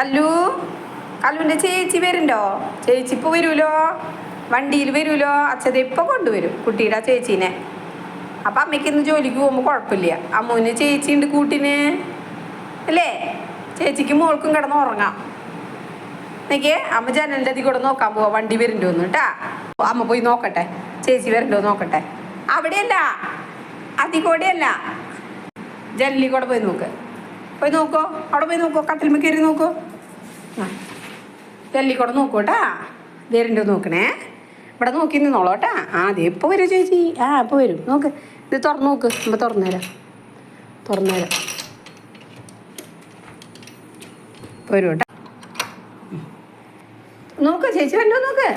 കല്ലു? കല്ലുവിന്റെ ചേച്ചി വരുന്നുണ്ടോ? ചേച്ചി ഇപ്പോൾ വരുമല്ലോ? വണ്ടിയിൽ വരുമല്ലോ? അച്ഛത ഇപ്പം കൊണ്ടുവരും കുട്ടിയുടെ ആ ചേച്ചീനെ. അപ്പം അമ്മയ്ക്ക് ഇന്ന് ജോലിക്ക് പോകുമ്പോൾ കുഴപ്പമില്ല. അമ്മൂന് ചേച്ചി ഉണ്ട് കൂട്ടിന്. അല്ലേ? ചേച്ചിക്ക് മോൾക്കും കിടന്ന് ഉറങ്ങാം. എനിക്ക് അമ്മ ജനലിന്റെ അതിൽ കൂടെ നോക്കാൻ പോവാ. വണ്ടി വരുന്നുണ്ടോന്ന് കേട്ടാ. അമ്മ പോയി നോക്കട്ടെ. ചേച്ചി വരണ്ടോ നോക്കട്ടെ. അവിടെയല്ല. അതി കൂടെയല്ല. ജനലിൽ കൂടെ പോയി നോക്ക്. പോയി നോക്കോ. അവിടെ പോയി നോക്കോ. കട്ടിൽമ കയറി നോക്കോ. ജനലിൽ കൂടെ നോക്കൂട്ടാ. വേറിന്റെ നോക്കണേ. ഇവിടെ നോക്കി നിന്നോളൂ കേട്ടാ ആ അതെ എപ്പോൾ വരും ചേച്ചി. ആ എപ്പോൾ വരും. നോക്ക്. ഇത് തുറന്ന് നോക്ക്. നമ്മൾ തുറന്നു തരാം. തുറന്നു തരാം. ഇപ്പോൾ വരും കേട്ടോ നോക്ക് ചേച്ചി വല്ലോ നോക്ക്.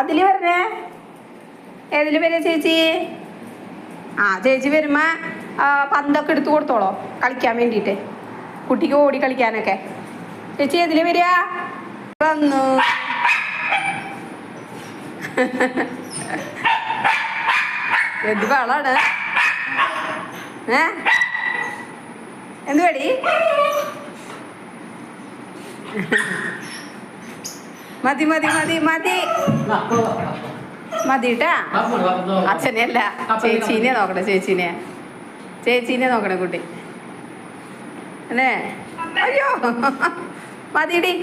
അതിൽ വരണേ. ഏതിൽ വരെ ചേച്ചി? ആ ചേച്ചി വരുമ്പോൾ പന്തൊക്കെ എടുത്ത് കൊടുത്തോളോ. കളിക്കാൻ വേണ്ടിയിട്ട്. കുട്ടിക്ക് ഓടി കളിക്കാനൊക്കെ. ചേച്ചി ഏതിൽ വരിക? വന്നു. എന്ത് വളാണ് ഏ? എന്ത് പടി? മതി മതി മതി മതി. മതി കേട്ടാ അച്ഛനെ അല്ല ചേച്ചീനെ നോക്കണേ ചേച്ചീനെ. ചേച്ചീനെ നോക്കണേ കുട്ടി. അല്ലേ? അയ്യോ. മതിടി